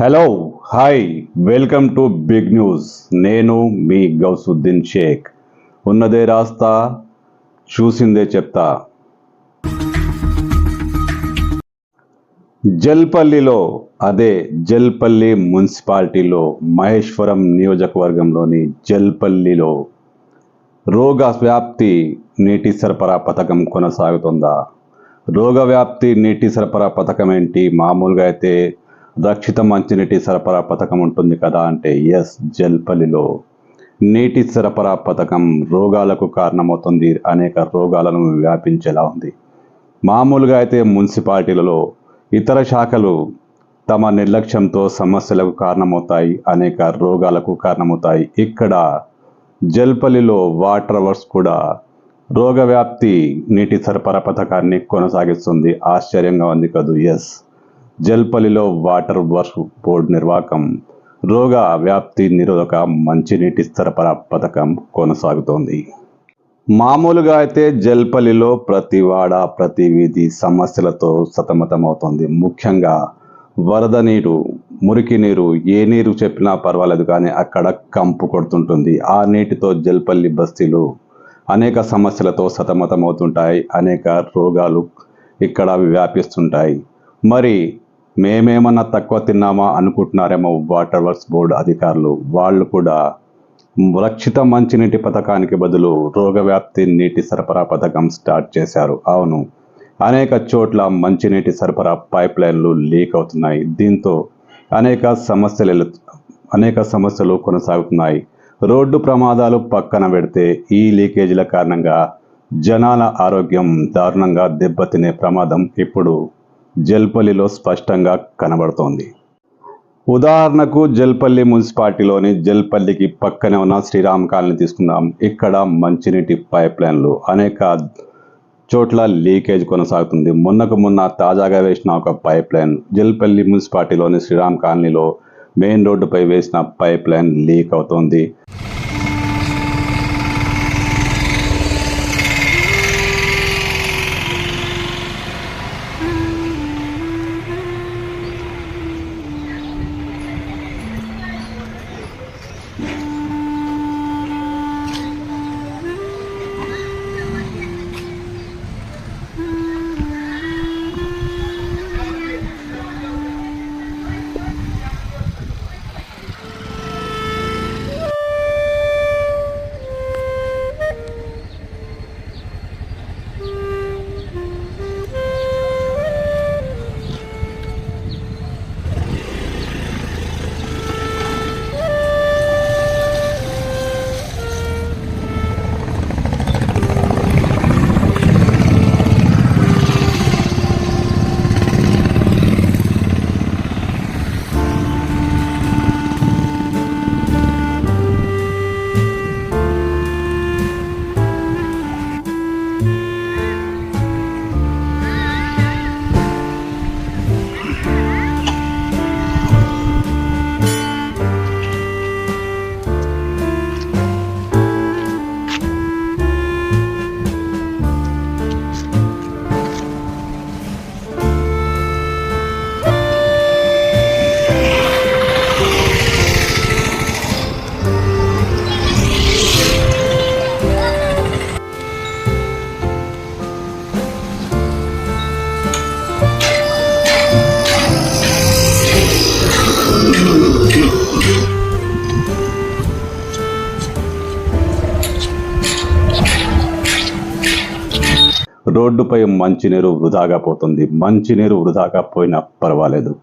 Hello hi welcome to big news నేను మీ గౌసుద్దీన్ షేక్. ఉన్నదే రాస్తా చూసిందే చెప్తా. జల్పల్లిలో అదే జల్పల్లి మున్సిపాలిటీలో మహేశ్వరం నియోజకవర్గంలోని జల్పల్లిలో రోగ వ్యాప్తి నీటి సరఫరా పథకం కొనసాగుతుందా? రోగ వ్యాప్తి నీటి సరఫరా పథకం ఏంటి? మామూలుగా అయితే రక్షిత మంచినీటి సరఫరా పథకం ఉంటుంది కదా అంటే ఎస్ జల్పల్లిలో. నీటి సరఫరా పథకం రోగాలకు కారణమవుతుంది అనేక రోగాలను వ్యాపించేలా ఉంది. మామూలుగా అయితే మున్సిపాలిటీలలో ఇతర శాఖలు తమ నిర్లక్ష్యంతో సమస్యలకు కారణమవుతాయి అనేక రోగాలకు కారణమవుతాయి. ఇక్కడ జల్పల్లిలో వాటర్ వర్క్స్ కూడా రోగ వ్యాప్తి నీటి సరఫరా పథకాన్ని కొనసాగిస్తుంది. ఆశ్చర్యంగా ఉంది కదూ ఎస్ జల్పల్లిలో వాటర్ వర్క్ బోర్డు నిర్వాహకం రోగ వ్యాప్తి నిరోధక మంచినీటి సరఫరా పథకం కొనసాగుతోంది. మామూలుగా అయితే జల్పల్లిలో ప్రతి వాడ ప్రతి వీధి సమస్యలతో సతమతమవుతోంది. ముఖ్యంగా వరద నీరు మురికి నీరు ఏ నీరు చెప్పినా పర్వాలేదు కానీ అక్కడ కంపు కొడుతుంటుంది. ఆ నీటితో జల్పల్లి బస్తీలు అనేక సమస్యలతో సతమతమవుతుంటాయి. అనేక రోగాలు ఇక్కడ వ్యాపిస్తుంటాయి. మరి మేమేమన్నా తక్కువ తిన్నామా అనుకుంటున్నారేమో వాటర్ వర్క్స్ బోర్డు అధికారులు. వాళ్ళు కూడా రక్షిత మంచినీటి పథకానికి బదులు రోగవ్యాప్తి నీటి సరఫరా పథకం స్టార్ట్ చేశారు. అవును అనేక చోట్ల మంచినీటి సరఫరా పైప్ లైన్లు లీక్ అవుతున్నాయి. దీంతో అనేక సమస్యలు అనేక సమస్యలు కొనసాగుతున్నాయి. రోడ్డు ప్రమాదాలు పక్కన పెడితే ఈ లీకేజీల కారణంగా జనాల ఆరోగ్యం దారుణంగా దెబ్బతినే ప్రమాదం ఇప్పుడు జల్పల్లిలో స్పష్టంగా కనబడుతోంది. ఉదాహరణకు జల్పల్లి మున్సిపాలిటీలోని జల్పల్లికి పక్కనే ఉన్న శ్రీరామ్ కాలనీ తీసుకుందాం. ఇక్కడ మంచినీటి పైప్ లైన్లు అనేక చోట్ల లీకేజ్ కొనసాగుతుంది. మొన్నకు మొన్న తాజాగా వేసిన ఒక పైప్ లైన్ జల్పల్లి మున్సిపాలిటీలోని శ్రీరామ్ కాలనీలో మెయిన్ రోడ్డుపై వేసిన పైప్ లైన్ లీక్ అవుతోంది. రోడ్డుపై మంచినీరు వృధాగా పోతుంది. మంచినీరు వృధాగా పోయినా పర్వాలేదు.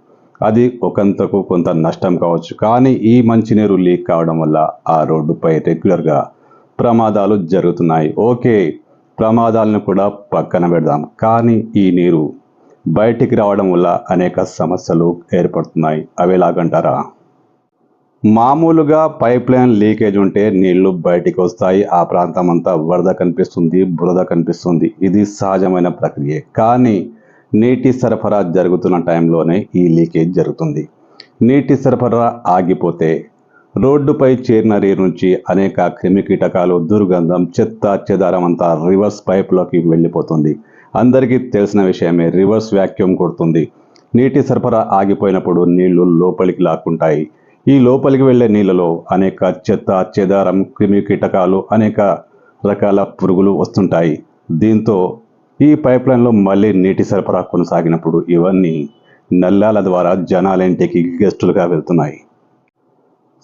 అది ఒకంతకు కొంత నష్టం కావచ్చు. కానీ ఈ మంచినీరు లీక్ కావడం వల్ల ఆ రోడ్డుపై రెగ్యులర్గా ప్రమాదాలు జరుగుతున్నాయి. ఓకే ప్రమాదాలను కూడా పక్కన పెడదాం. కానీ ఈ నీరు బయటికి రావడం వల్ల అనేక సమస్యలు ఏర్పడుతున్నాయి. అవి ఎలాగంటారా? మామూలుగా పైప్ లైన్ లీకేజ్ ఉంటే నీళ్ళు బయటికి వస్తాయి. ఆ ప్రాంతం అంతా వరద కనిపిస్తుంది బురద కనిపిస్తుంది. ఇది సహజమైన ప్రక్రియ. కానీ నీటి సరఫరా జరుగుతున్న టైంలోనే ఈ లీకేజ్ జరుగుతుంది. నీటి సరఫరా ఆగిపోతే రోడ్డుపై చేరిన నీరు నుంచి అనేక క్రిమికీటకాలు దుర్గంధం చెత్త చెదారం అంతా రివర్స్ పైప్లోకి వెళ్ళిపోతుంది. అందరికీ తెలిసిన విషయమే రివర్స్ వ్యాక్యూమ్ కొడుతుంది. నీటి సరఫరా ఆగిపోయినప్పుడు నీళ్ళు లోపలికి లాక్కుంటాయి. ఈ లోపలికి వెళ్ళే నీళ్ళలో అనేక చెత్త చెదారం క్రిమి కీటకాలు అనేక రకాల పురుగులు వస్తుంటాయి. దీంతో ఈ పైప్ లైన్లో మళ్ళీ నీటి సరఫరా కొనసాగినప్పుడు ఇవన్నీ నల్లాల ద్వారా జనాలింటికి గెస్టులుగా వెళ్తున్నాయి.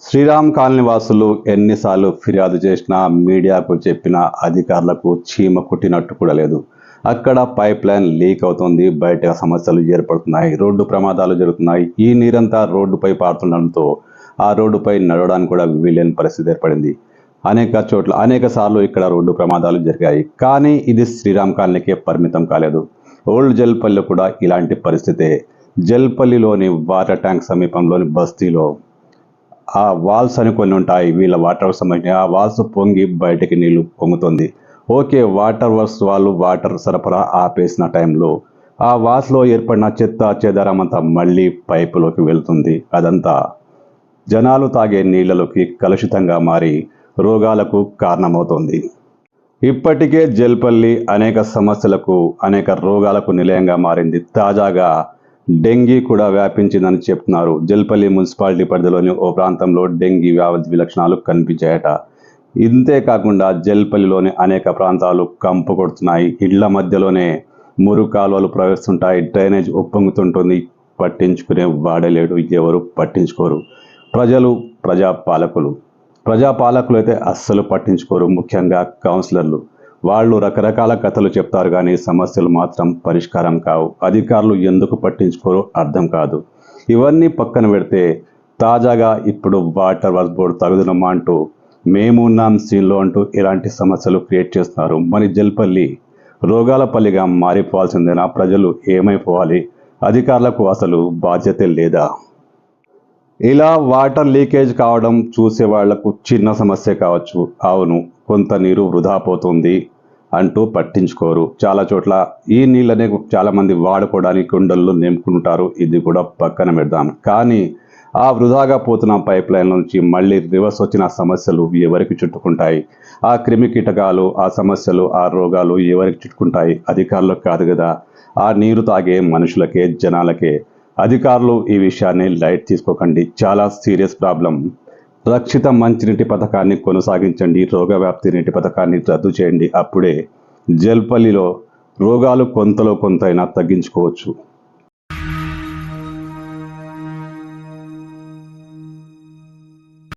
శ్రీరామ్ కాలనీ వాసులు ఎన్నిసార్లు ఫిర్యాదు చేసినా మీడియాకు చెప్పినా అధికారులకు చీమ కుట్టినట్టు కూడా లేదు. అక్కడ పైప్ లైన్ లీక్ అవుతుంది బయట సమస్యలు ఏర్పడుతున్నాయి రోడ్డు ప్రమాదాలు జరుగుతున్నాయి. ఈ నీరంతా రోడ్డుపై పారుతుండడంతో ఆ రోడ్డుపై నడవడానికి కూడా వీలేని పరిస్థితి ఏర్పడింది. అనేక చోట్ల అనేక సార్లు ఇక్కడ రోడ్డు ప్రమాదాలు జరిగాయి. కానీ ఇది శ్రీరామ్ కాలనీకే పరిమితం కాలేదు. ఓల్డ్ జల్పల్లి కూడా ఇలాంటి పరిస్థితే. జల్పల్లిలోని వాటర్ ట్యాంక్ సమీపంలోని బస్తీలో ఆ వాల్స్ అని కొన్ని ఉంటాయి. వీళ్ళ వాటర్ సంబంధించిన ఆ వాల్స్ పొంగి బయటికి నీళ్ళు పొంగుతుంది. ఓకే వాటర్ వర్క్స్ వాళ్ళు వాటర్ సరఫరా ఆపేసిన టైంలో ఆ వాస్లో ఏర్పడిన చెత్త చెదారం అంతా మళ్ళీ పైపులోకి వెళ్తుంది. అదంతా జనాలు తాగే నీళ్ళలోకి కలుషితంగా మారి రోగాలకు కారణమవుతోంది. ఇప్పటికే జల్పల్లి అనేక సమస్యలకు అనేక రోగాలకు నిలయంగా మారింది. తాజాగా డెంగీ కూడా వ్యాపించిందని చెప్తున్నారు. జల్పల్లి మున్సిపాలిటీ పరిధిలోని ఓ ప్రాంతంలో డెంగీ వ్యాధి విలక్షణాలు కనిపించాయట. ఇంతే కాకుండా జల్పల్లిలోని అనేక ప్రాంతాలు కంపు కొడుతున్నాయి. ఇళ్ళ మధ్యలోనే మురు కాలువలు ప్రవేశిస్తుంటాయి డ్రైనేజ్ ఉప్పొంగుతుంటుంది. పట్టించుకునే వాడలేడు ఎవరు పట్టించుకోరు. ప్రజలు ప్రజాపాలకులు. ప్రజాపాలకులు అయితే అస్సలు పట్టించుకోరు ముఖ్యంగా కౌన్సిలర్లు. వాళ్ళు రకరకాల కథలు చెప్తారు కానీ సమస్యలు మాత్రం పరిష్కారం కావు. అధికారులు ఎందుకు పట్టించుకోరో అర్థం కాదు. ఇవన్నీ పక్కన పెడితే తాజాగా ఇప్పుడు వాటర్ వర్క్ బోర్డు తగుదనమ్మా అంటూ మేము ఉన్నాం సీన్లో అంటూ ఇలాంటి సమస్యలు క్రియేట్ చేస్తున్నారు. మరి జల్పల్లి రోగాలపల్లిగా మారిపోవాల్సిందేనా? ప్రజలు ఏమైపోవాలి? అధికారులకు అసలు బాధ్యత లేదా? ఇలా వాటర్ లీకేజ్ కావడం చూసే వాళ్ళకు చిన్న సమస్య కావచ్చు. అవును కొంత నీరు వృధా పోతుంది అంటూ పట్టించుకోరు. చాలా చోట్ల ఈ నీళ్ళనే చాలామంది వాడుకోవడానికి కుండల్లో నింపుకుంటారు ఇది కూడా పక్కన పెడదాం. కానీ ఆ వృధాగా పోతున్న పైప్ లైన్ నుంచి మళ్ళీ రివర్స్ వచ్చిన సమస్యలు ఎవరికి చుట్టుకుంటాయి? ఆ క్రిమి కీటకాలు ఆ సమస్యలు ఆ రోగాలు ఎవరికి చుట్టుకుంటాయి? అధికారులకు కాదు కదా. ఆ నీరు తాగే మనుషులకే జనాలకే. అధికారులు ఈ విషయాన్ని లైట్ తీసుకోకండి. చాలా సీరియస్ ప్రాబ్లం. రక్షిత మంచినీటి పథకాన్ని కొనసాగించండి. రోగవ్యాప్తి నీటి పథకాన్ని రద్దు చేయండి. అప్పుడే జల్పల్లిలో రోగాలు కొంతలో కొంతైనా తగ్గించుకోవచ్చు.